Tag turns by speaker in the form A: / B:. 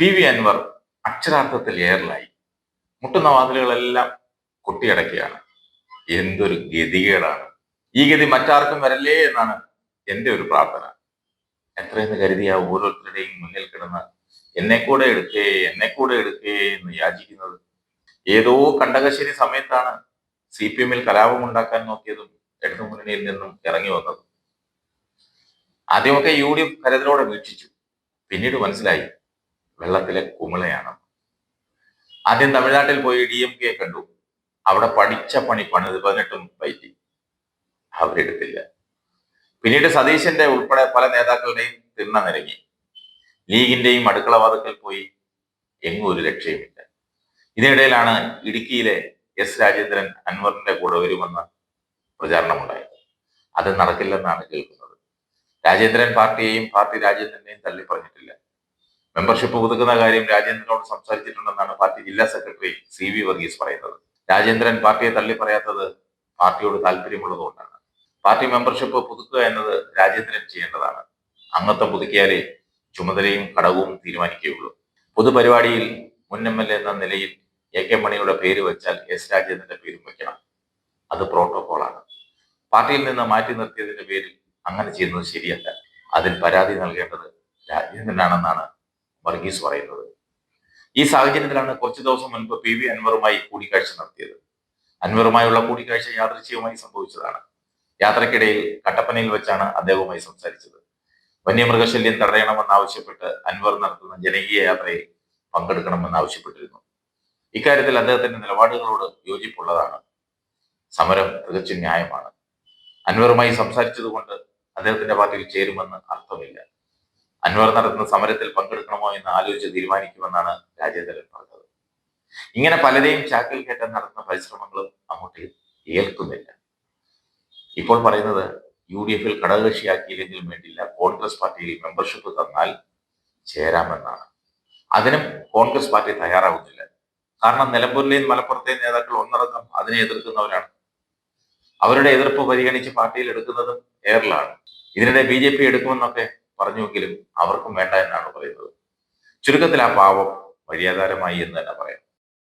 A: P V Anwar അക്ഷരാർത്ഥത്തിൽ എയറിലായി മുട്ടുന്ന വാതിലുകളെല്ലാം കൊട്ടിയടക്കുകയാണ്. എന്തൊരു ഗതികേടാണ്. ഈ ഗതി മറ്റാർക്കും വരല്ലേ എന്നാണ് എന്റെ ഒരു പ്രാർത്ഥന. എത്രയെന്ന് കരുതിയ ഓരോരുത്തരുടെയും മുന്നിൽ കിടന്ന് എന്നെ കൂടെ എടുക്കേ എന്നെ കൂടെ എടുക്കേ എന്ന് യാചിക്കുന്നത്. ഏതോ കണ്ടകശ്ശേരി സമയത്താണ് സി പി എമ്മിൽ കലാപം ഉണ്ടാക്കാൻ നോക്കിയതും ഇടതുമുന്നണിയിൽ നിന്നും ഇറങ്ങി വന്നതും. ആദ്യമൊക്കെ യു ഡി എഫ് കരുതലോടെ വീക്ഷിച്ചു. പിന്നീട് മനസ്സിലായി വെള്ളത്തിലെ കുമിളയാണ്. ആദ്യം തമിഴ്നാട്ടിൽ പോയി ഡി എം കെ കണ്ടു. അവിടെ പഠിച്ച പണി പണിത് പതിനെട്ടും പറ്റി. അവരെടുത്തില്ല. പിന്നീട് സതീശന്റെ ഉൾപ്പെടെ പല നേതാക്കളുടെയും തിണ്ണ നിരങ്ങി. ലീഗിന്റെയും അടുക്കള വാതുക്കൽ പോയി എങ്ങും ഒരു രക്ഷയുമില്ല. ഇതിനിടയിലാണ് ഇടുക്കിയിലെ എസ് രാജേന്ദ്രൻ അൻവറിന്റെ കൂടെ വരുമെന്ന് പ്രചാരണമുണ്ടായത്. അത് നടക്കില്ലെന്നാണ് കേൾക്കുന്നത്. രാജേന്ദ്രൻ പാർട്ടിയെയും പാർട്ടി രാജേന്ദ്രനെയും തള്ളി പറഞ്ഞിട്ടില്ല മെമ്പർഷിപ്പ് പുതുക്കുന്ന കാര്യം രാജേന്ദ്രനോട് സംസാരിച്ചിട്ടുണ്ടെന്നാണ് പാർട്ടി ജില്ലാ സെക്രട്ടറി സി വി വർഗീസ് പറയുന്നത്. രാജേന്ദ്രൻ പാർട്ടിയെ തള്ളി പറയാത്തത് പാർട്ടിയോട് താല്പര്യമുള്ളതുകൊണ്ടാണ് പാർട്ടി മെമ്പർഷിപ്പ് പുതുക്കുക എന്നത് രാജേന്ദ്രൻ ചെയ്യേണ്ടതാണ്. അംഗത്വം പുതുക്കിയാലേ ചുമതലയും ഘടകവും തീരുമാനിക്കുകയുള്ളൂ. പൊതുപരിപാടിയിൽ മുൻ എം എൽ എ എന്ന നിലയിൽ എ കെ മണിയുടെ പേര് വെച്ചാൽ എസ് രാജേന്ദ്രന്റെ പേരും വെക്കണം. അത് പ്രോട്ടോകോളാണ്. പാർട്ടിയിൽ നിന്ന് മാറ്റി നിർത്തിയതിന്റെ പേരിൽ അങ്ങനെ ചെയ്യുന്നത് ശരിയല്ല. അതിൽ പരാതി നൽകേണ്ടത് രാജേന്ദ്രനാണെന്നാണ് വർഗീസ് പറയുന്നത്. ഈ സാഹചര്യത്തിലാണ് കുറച്ചു ദിവസം മുൻപ് പി വി അൻവറുമായി കൂടിക്കാഴ്ച നടത്തിയത്. അൻവറുമായുള്ള കൂടിക്കാഴ്ച യാദൃശ്യവുമായി സംഭവിച്ചതാണ്. യാത്രക്കിടയിൽ കട്ടപ്പനയിൽ വെച്ചാണ് അദ്ദേഹവുമായി സംസാരിച്ചത്. വന്യമൃഗശല്യം തടയണമെന്നാവശ്യപ്പെട്ട് അൻവർ നടത്തുന്ന ജനകീയ യാത്രയിൽ പങ്കെടുക്കണമെന്ന് ആവശ്യപ്പെട്ടിരുന്നു. ഇക്കാര്യത്തിൽ അദ്ദേഹത്തിന്റെ നിലപാടുകളോട് യോജിപ്പുള്ളതാണ്. സമരം തികച്ചും ന്യായമാണ്. അൻവറുമായി സംസാരിച്ചതുകൊണ്ട് അദ്ദേഹത്തിന്റെ പാർട്ടിയിൽ ചേരുമെന്ന് അർത്ഥമില്ല. അൻവർ നടത്തുന്ന സമരത്തിൽ പങ്കെടുക്കണമോ എന്ന് ആലോചിച്ച് തീരുമാനിക്കുമെന്നാണ് രാജേന്ദ്രൻ പറഞ്ഞത്. ഇങ്ങനെ പലരെയും ചാക്കിൽ കയറ്റാൻ നടത്തുന്ന പരിശ്രമങ്ങളും അങ്ങോട്ട് ഏൽക്കുന്നില്ല. ഇപ്പോൾ പറയുന്നത് യു ഡി എഫിൽ ഘടകകക്ഷിയാക്കിയില്ലെങ്കിലും വേണ്ടില്ല കോൺഗ്രസ് പാർട്ടിയിൽ മെമ്പർഷിപ്പ് തന്നാൽ ചേരാമെന്നാണ്. അതിനും കോൺഗ്രസ് പാർട്ടി തയ്യാറാവുന്നില്ല. കാരണം നിലമ്പൂരിലെയും മലപ്പുറത്തെയും നേതാക്കൾ ഒന്നടങ്കം അതിനെ എതിർക്കുന്നവരാണ്. അവരുടെ എതിർപ്പ് പരിഗണിച്ച് പാർട്ടിയിൽ എടുക്കുന്നതും എയറിലാണ് ഇതിനിടെ ബി ജെ പി എടുക്കുമെന്നൊക്കെ പറഞ്ഞുവെങ്കിലും അവർക്കും വേണ്ട എന്നാണ് പറയുന്നത്. ചുരുക്കത്തിൽ ആ പാവം വഴിയാധാരമായി എന്ന് തന്നെ പറയാം.